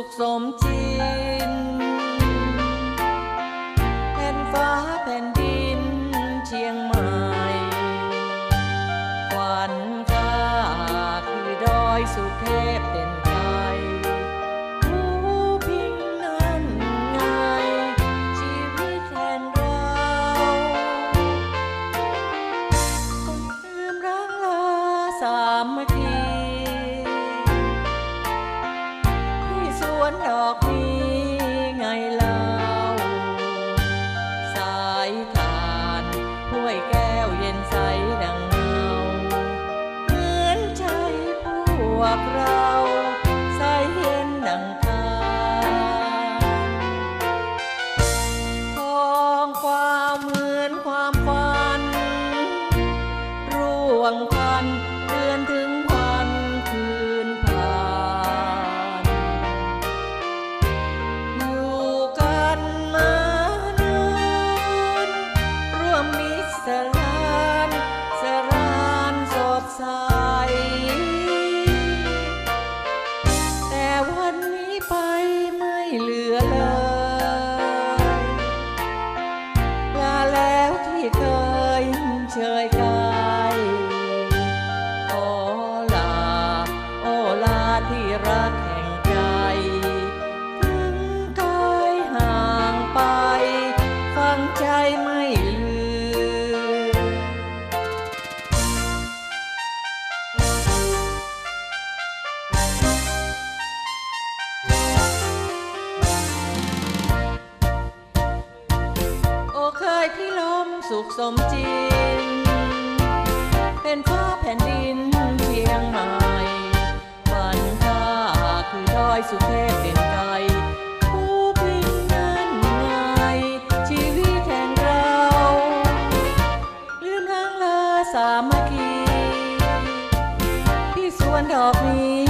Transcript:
สุขสมจินแผ่นฟ้าแผ่นดินเชียงใหม่ขวัญข้าคือดอยสุเทพเด่นไกลผู้พิงนั้นไง ชีวิตแทนเราคงลืมรักลาสามัคคี วกเรา รักแห่งใจ ถึงกายห่างไป ฟังใจไม่ลืมโอ้เคยพี่ลมสุขสมจริง เป็นฟ้าแผ่นดินายสุเทพเด่นไกลผู้พิงนั้นงาชีวิตแทนเรา ลืมล้างลาสามัคคีที่สวนดอกนี้